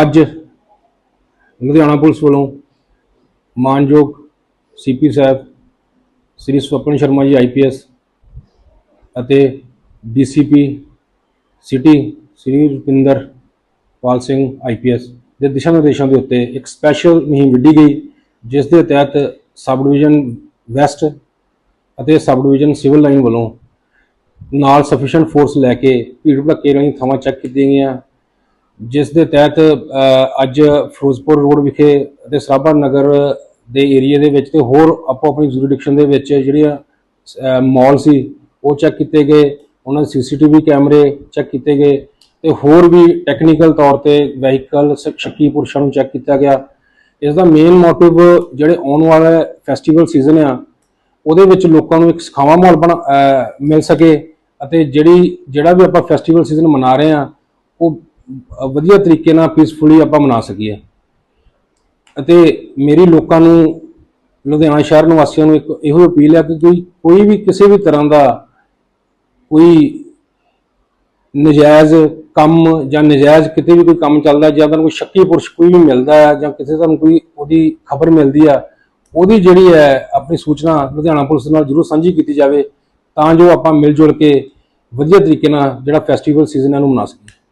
ਅੱਜ ਲੁਧਿਆਣਾ ਪੁਲਿਸ ਵੱਲੋਂ ਮਾਨਯੋਗ ਸੀਪੀ ਸਾਹਿਬ, ਸ੍ਰੀ ਸਵਪਨ ਸ਼ਰਮਾ ਜੀ ਆਈਪੀਐਸ ਅਤੇ DCP city Shri Rupinder Pal Singh IPS ਦੇ ਦਿਸ਼ਾ ਨਿਰਦੇਸ਼ਾਂ ਦੇ ਉੱਤੇ ਇੱਕ ਸਪੈਸ਼ਲ ਮੁਹਿੰਮ ਵਿੱਢੀ ਗਈ, ਜਿਸ ਦੇ ਤਹਿਤ ਸਬ ਡਿਵੀਜ਼ਨ ਵੈਸਟ ਅਤੇ ਸਬ ਡਿਵੀਜ਼ਨ ਸਿਵਲ ਲਾਈਨ ਵੱਲੋਂ ਨਾਲ ਸਫੀਸ਼ੀਐਂਟ ਫੋਰਸ ਲੈ ਕੇ ਭੀੜ ਭੜੱਕੇ ਵਾਲੀਆਂ ਥਾਵਾਂ ਚੈੱਕ ਕੀਤੀਆਂ ਗਈਆਂ। ਜਿਸ ਦੇ ਤਹਿਤ ਅੱਜ ਫਿਰੋਜ਼ਪੁਰ ਰੋਡ ਵਿਖੇ ਅਤੇ ਸਰਾਭਾ ਨਗਰ ਦੇ ਏਰੀਆ ਦੇ ਵਿੱਚ ਤੇ ਹੋਰ ਆਪੋ ਆਪਣੀ ਜੁਰੀਡਿਕਸ਼ਨ ਦੇ ਵਿੱਚ ਜਿਹੜੀਆਂ ਮਾਲ ਸੀ, ਉਹ ਚੈੱਕ ਕੀਤੇ ਗਏ। ਉਹਨਾਂ ਦੇ ਸੀਸੀਟੀਵੀ ਕੈਮਰੇ ਚੈੱਕ ਕੀਤੇ ਗਏ ਤੇ ਹੋਰ ਵੀ ਟੈਕਨੀਕਲ ਤੌਰ ਤੇ ਵਹੀਕਲ ਸ਼ੱਕੀ ਪੁਰਸ਼ਾਂ ਨੂੰ ਚੈੱਕ ਕੀਤਾ ਗਿਆ। ਇਸ ਦਾ ਮੇਨ ਮੋਟਿਵ ਜਿਹੜੇ ਆਉਣ ਵਾਲਾ ਫੈਸਟੀਵਲ ਸੀਜ਼ਨ ਆ, ਉਹਦੇ ਵਿੱਚ ਲੋਕਾਂ ਨੂੰ ਇੱਕ ਸਿਖਾਵਾ ਮਾਹੌਲ ਬਣਾ ਮਿਲ ਸਕੇ ਅਤੇ ਜਿਹੜੀ, ਜਿਹੜਾ ਵੀ ਆਪਾਂ ਫੈਸਟੀਵਲ ਸੀਜ਼ਨ ਮਨਾ ਰਹੇ ਆ, ਉਹ ਵਧੀਆ ਤਰੀਕੇ ਨਾਲ ਪੀਸਫੁਲੀ ਆਪਾਂ ਮਨਾ ਸਕੀਏ। ਅਤੇ ਮੇਰੀ ਲੋਕਾਂ ਨੂੰ, ਲੁਧਿਆਣਾ ਸ਼ਹਿਰ ਨਿਵਾਸੀਆਂ ਨੂੰ ਇੱਕ ਇਹੋ ਅਪੀਲ ਹੈ ਕਿ ਕੋਈ ਕੋਈ ਵੀ ਕਿਸੇ ਵੀ ਤਰ੍ਹਾਂ ਦਾ ਕੋਈ ਨਜਾਇਜ਼ ਕੰਮ ਜਾਂ ਨਜਾਇਜ਼ ਕਿਤੇ ਵੀ ਕੋਈ ਕੰਮ ਚੱਲਦਾ ਜਾਂ ਤੁਹਾਨੂੰ ਕੋਈ ਸ਼ੱਕੀ ਪੁਰਸ਼ ਕੋਈ ਵੀ ਮਿਲਦਾ ਹੈ ਜਾਂ ਕਿਸੇ ਤੁਹਾਨੂੰ ਕੋਈ ਉਹਦੀ ਖਬਰ ਮਿਲਦੀ ਆ ਉਹਦੀ ਜਿਹੜੀ ਹੈ ਆਪਣੀ ਸੂਚਨਾ ਲੁਧਿਆਣਾ ਪੁਲਿਸ ਨਾਲ ਜਰੂਰ ਸਾਂਝੀ ਕੀਤੀ ਜਾਵੇ ਤਾਂ ਜੋ ਆਪਾਂ ਮਿਲ ਜੁਲ ਕੇ ਵਧੀਆ ਤਰੀਕੇ ਨਾਲ ਜਿਹੜਾ ਫੈਸਟੀਵਲ ਸੀਜ਼ਨ ਹੈ ਨੂੰ ਮਨਾ ਸਕੀਏ।